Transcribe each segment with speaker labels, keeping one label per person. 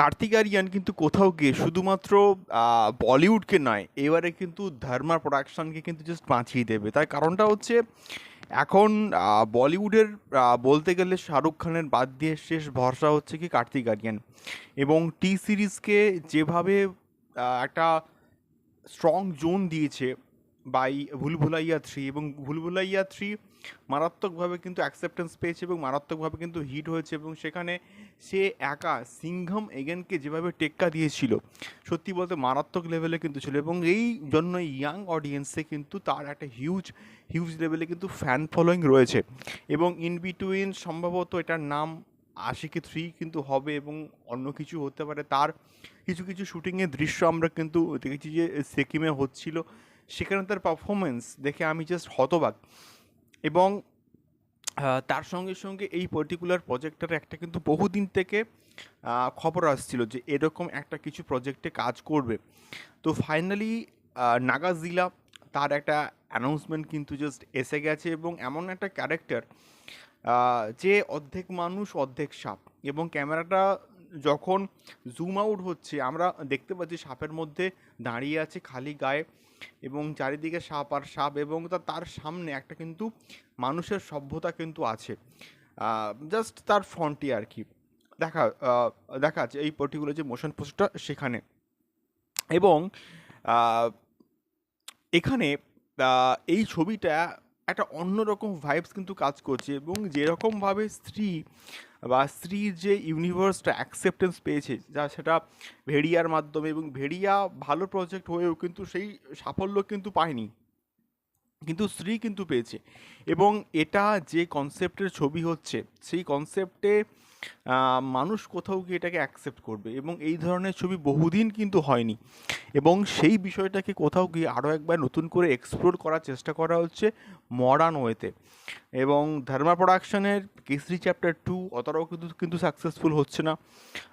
Speaker 1: কার্তিক আরিয়ান কিন্তু কোথাও গিয়ে শুধুমাত্র বলিউডকে নয়, এবারে কিন্তু ধর্মা প্রোডাকশনকে কিন্তু জাস্ট বাঁচিয়ে দেবে। তার কারণটা হচ্ছে, এখন বলিউডের বলতে গেলে শাহরুখ খানের বাদ দিয়ে শেষ ভরসা হচ্ছে কি কার্তিক আরিয়ান এবং টি সিরিজকে যেভাবে একটা স্ট্রং জোন দিয়েছে বাই ভুলভুলাইয়া থ্রি এবং ভুলভুলাইয়া থ্রি মারাত্মকভাবে কিন্তু অ্যাকসেপ্টেন্স পেয়েছে এবং মারাত্মকভাবে কিন্তু হিট হয়েছে এবং সেখানে সে একা সিংহম এগেনকে যেভাবে টেক্কা দিয়েছিল, সত্যি বলতে মারাত্মক লেভেলে কিন্তু ছিল এবং এই জন্য ইয়াং অডিয়েন্সে কিন্তু তার একটা হিউজ হিউজ লেভেলে কিন্তু ফ্যান ফলোয়িং রয়েছে এবং ইন বিটুইন সম্ভবত এটার নাম আশিকি থ্রি কিন্তু হবে এবং অন্য কিছু হতে পারে। তার কিছু কিছু শুটিংয়ের দৃশ্য আমরা কিন্তু দেখেছি যে সিকিমে হচ্ছিল। সেখানে তার পারফরমেন্স দেখে আমি জাস্ট হতবাক। এবং তার সঙ্গে সঙ্গে এই পার্টিকুলার প্রজেক্টটার একটা কিন্তু বহুদিন থেকে খবর আসছিল যে এরকম একটা কিছু প্রজেক্টে কাজ করবে। তো ফাইনালি নাগাজিলা তার একটা অ্যানাউন্সমেন্ট কিন্তু জাস্ট এসে গেছে এবং এমন একটা ক্যারেক্টার যে অর্ধেক মানুষ, অর্ধেক সাপ এবং ক্যামেরাটা যখন জুম আউট হচ্ছে, আমরা দেখতে পাচ্ছি সাপের মধ্যে দাঁড়িয়ে আছে খালি গায়ে এবং চারিদিকে সাপ আর সাপ এবং তার সামনে একটা কিন্তু মানুষের সভ্যতা কিন্তু আছে। জাস্ট তার ফ্রন্টে আর কি। দেখা দেখা আছে এই পার্টিকুলার যে মোশন পোস্টটা সেখানে। এবং এখানে এই ছবিটা একটা অন্যরকম ভাইবস কিন্তু কাজ করছে এবং যেরকমভাবে স্ত্রী বা স্ত্রীর যে ইউনিভার্সটা অ্যাকসেপ্টেন্স পেয়েছে, যা সেটা ভেড়িয়ার মাধ্যমে এবং ভেড়িয়া ভালো প্রজেক্ট হয়েও কিন্তু সেই সাফল্য কিন্তু পায়নি। কিন্তু স্ত্রী কিন্তু পেয়েছে এবং এটা যে কনসেপ্টের ছবি হচ্ছে, সেই কনসেপ্টে মানুষ কোথাও গিয়ে এটাকে অ্যাকসেপ্ট করবে এবং এই ধরনের ছবি বহুদিন কিন্তু হয়নি। এবং সেই বিষয়টাকে কোথাও গিয়ে আরও একবার নতুন করে এক্সপ্লোর করার চেষ্টা করা হচ্ছে মডার্ন ওয়েতে এবং ধর্মা প্রোডাকশনের কেসরি চ্যাপ্টার টু অতটাও কিন্তু কিন্তু সাকসেসফুল হচ্ছে না।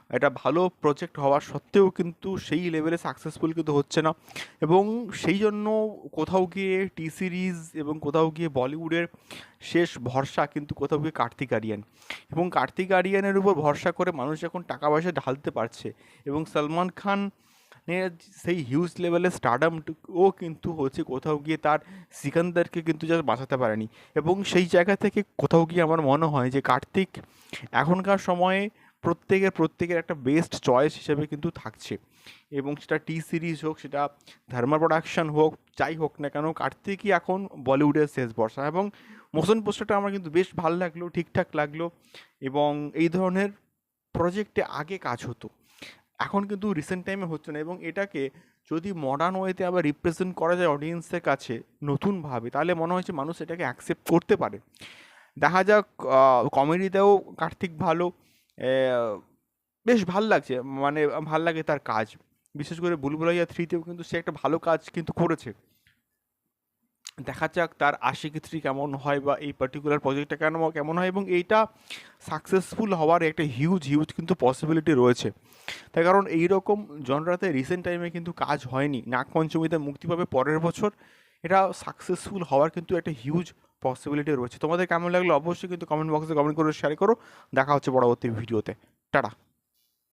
Speaker 1: এটা ভালো প্রজেক্ট হওয়া সত্ত্বেও কিন্তু সেই লেভেলে সাকসেসফুল কিন্তু হচ্ছে না। এবং সেই জন্য কোথাও গিয়ে টি সিরিজ এবং কোথাও গিয়ে বলিউডের শেষ ভরসা কিন্তু কোথাও গিয়ে কার্তিক আরিয়ান। এবং কার্তিক আরিয়ানের উপর ভরসা করে মানুষ এখন টাকা পয়সা ঢালতে পারছে। এবং সলমান খান সেই হিউজ লেভেলের স্টারডামও কিন্তু হচ্ছে কোথাও গিয়ে তার সিকান্দারকে কিন্তু যা বাঁচাতে পারেনি। এবং সেই জায়গা থেকে কোথাও গিয়ে আমার মনে হয় যে কার্তিক এখনকার সময়ে প্রত্যেকের প্রত্যেকের একটা বেস্ট চয়েস হিসেবে কিন্তু থাকছে। এবং সেটা টি সিরিজ হোক, সেটা ধর্মা প্রোডাকশন হোক, যাই হোক না কেন, কার্তিকই এখন বলিউডের শেষ বর্ষা এবং মোশন পোস্টারটা আমার কিন্তু বেশ ভালো লাগল, ঠিকঠাক লাগল এবং এই ধরনের প্রজেক্টে আগে কাজ হতো। এখন কিন্তু রিসেন্ট টাইমে হচ্ছে না এবং এটাকে যদি মডার্ন ওয়েতে আবার রিপ্রেজেন্ট করা যায় অডিয়েন্সের কাছে নতুনভাবে, তাহলে মনে হয়েছে মানুষ এটাকে অ্যাকসেপ্ট করতে পারে। দেখা যাক কমেডিতেও কার্তিক ভালো বেশ ভালো লাগছে মানে ভালো লাগে তার কাজ। বিশেষ করে বুলবুলাইয়া থ্রিতেও কিন্তু সে একটা ভালো কাজ কিন্তু করেছে। দেখা যাক তার আশিকি থ্রি কেমন হয় বা এই পার্টিকুলার প্রজেক্টটা কেন কেমন হয় এবং এইটা সাকসেসফুল হওয়ার একটা হিউজ হিউজ কিন্তু পসিবিলিটি রয়েছে। তার কারণ এই রকম জনরাতে রিসেন্ট টাইমে কিন্তু কাজ হয়নি। নাগপঞ্চমীতে মুক্তি পাবে পরের বছর। এটা সাকসেসফুল হওয়ার কিন্তু একটা হিউজ পসিবিলিটি রয়েছে। তোমাদের কেমন লাগল অবশ্যই কিন্তু কমেন্ট বক্সে কমেন্ট করে শেয়ার করো। দেখা হচ্ছে পরবর্তী ভিডিওতে টাটা।